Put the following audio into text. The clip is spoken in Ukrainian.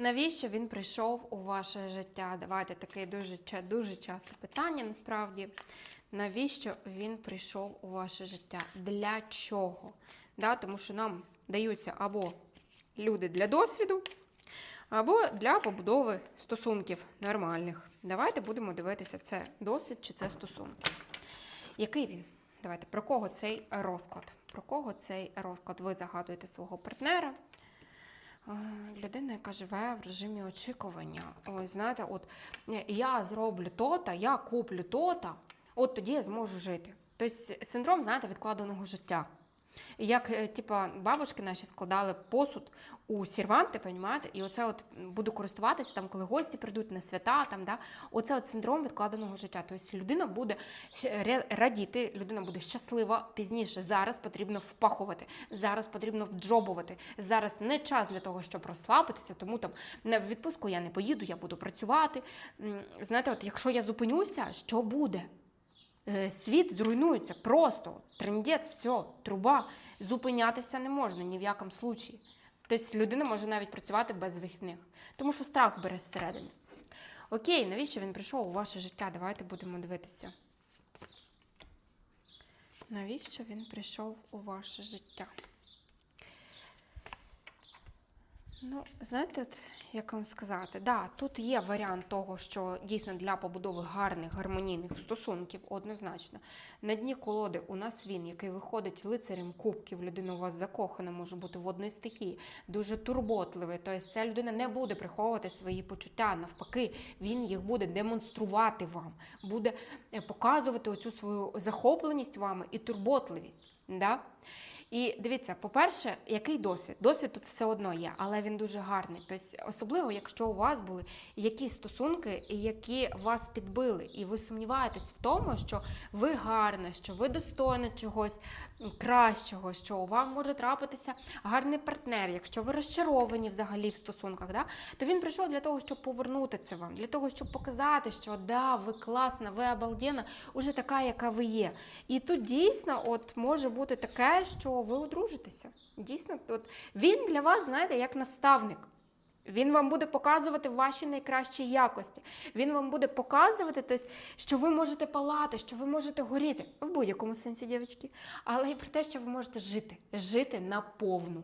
Навіщо він прийшов у ваше життя? Давайте таке дуже, дуже часте питання насправді. Навіщо він прийшов у ваше життя? Для чого? Да, тому що нам даються або люди для досвіду, або для побудови стосунків нормальних. Давайте будемо дивитися, це досвід чи це стосунки. Який він? Давайте про кого цей розклад? Про кого цей розклад? Ви загадуєте свого партнера. А, Людина, яка живе в режимі очікування. Ось знаєте, от е, я зроблю то-та, я куплю то-та, от тоді я зможу жити. Тобто синдром, знаєте, відкладеного життя. Як е, типа бабушки наші складали посуд у серванти, понімаєте? І оце от буду користуватися там, коли гості прийдуть на свята, там да оце от синдром відкладеного життя. Тобто людина буде радіти, людина буде щаслива пізніше. Зараз потрібно впахувати, зараз потрібно вджобувати. Зараз не час для того, щоб розслабитися, тому там в відпустку я не поїду, я буду працювати. Знаєте, от якщо я зупинюся, що буде? Е, Світ зруйнується просто. Трендець, все, труба. Зупинятися не можна ні в якому случаї. Тобто людина може навіть працювати без вихідних, тому що страх бере зсередини. Окей, навіщо він прийшов у ваше життя? Давайте будемо дивитися. Навіщо він прийшов у ваше життя? Ну, знаєте, от, як вам сказати, да, тут є варіант того, що дійсно для побудови гарних гармонійних стосунків однозначно. На дні колоди у нас він, який виходить лицарем кубків, людина у вас закохана, може бути водної стихії, дуже турботливий. Тобто ця людина не буде приховувати свої почуття. Навпаки, він їх буде демонструвати вам, буде е, показувати оцю свою захопленість вами і турботливість. Да? І дивіться, по-перше, який досвід? Досвід тут все одно є, але він дуже гарний. Тобто, особливо, якщо у вас були якісь стосунки, які вас підбили, і ви сумніваєтесь в тому, що ви гарна, що ви достойна чогось кращого, що у вам може трапитися гарний партнер, якщо ви розчаровані взагалі в стосунках, да, то він прийшов для того, щоб повернути це вам, для того, щоб показати, що да, ви класна, ви обалденна, уже така, яка ви є. І тут дійсно от може бути таке, що ви одружитеся. Дійсно, от він для вас, знаєте, як наставник. Він вам буде показувати ваші найкращі якості. Він вам буде показувати, тобто, що ви можете палати, що ви можете горіти в будь-якому сенсі, дівчатки, але і про те, що ви можете жити, жити наповну.